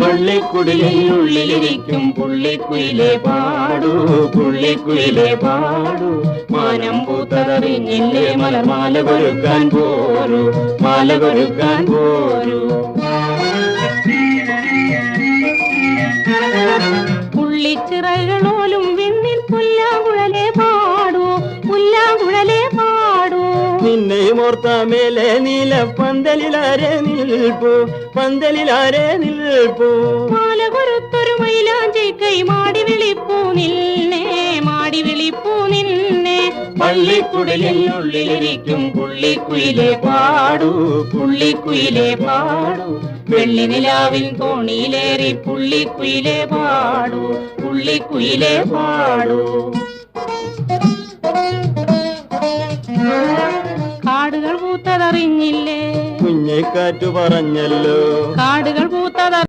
പള്ളിക്കുടിലുള്ളിലിരിക്കും പുള്ളിക്കുയിലെ പാടൂ പുള്ളിക്കുയിലെ പാടൂ. മാനം പൂത്തതറിഞ്ഞില്ലേ മലർമാല കൊരുക്കാൻ പോരൂ മാല കൊരുക്കാൻ പോരൂ. പുള്ളിച്ചിറകളോലും വിണ്ണിൽ പുല്ലാങ്കുഴലെ പാടൂ. നിന്നെയും ഓർത്ത മേലെ നീല പന്തലിലാരെ നിൽപ്പൂ പന്തലിലാരെ നിൽപ്പൂ. മാല കൊരുത്തൊരു മൈലാഞ്ചി കൈ മാടി വിളിപ്പൂ നിന്നെ മാടി വിളിപ്പൂ നിന്നെ. പള്ളിക്കുടലിനുള്ളിലിരിക്കും പുള്ളിക്കുയിലെ പാടൂ പുള്ളിക്കുയിലെ പാടൂ. വെള്ളി നിലാവിൻ തോണിയിലേറി പുള്ളിക്കുയിലെ പാടൂ പുള്ളിക്കുയിലെ പാടൂ. പൂത്തതറിഞ്ഞില്ലേ കുഞ്ഞിക്കാറ്റു പറഞ്ഞല്ലോ. കാടുകൾ പൂത്തതറി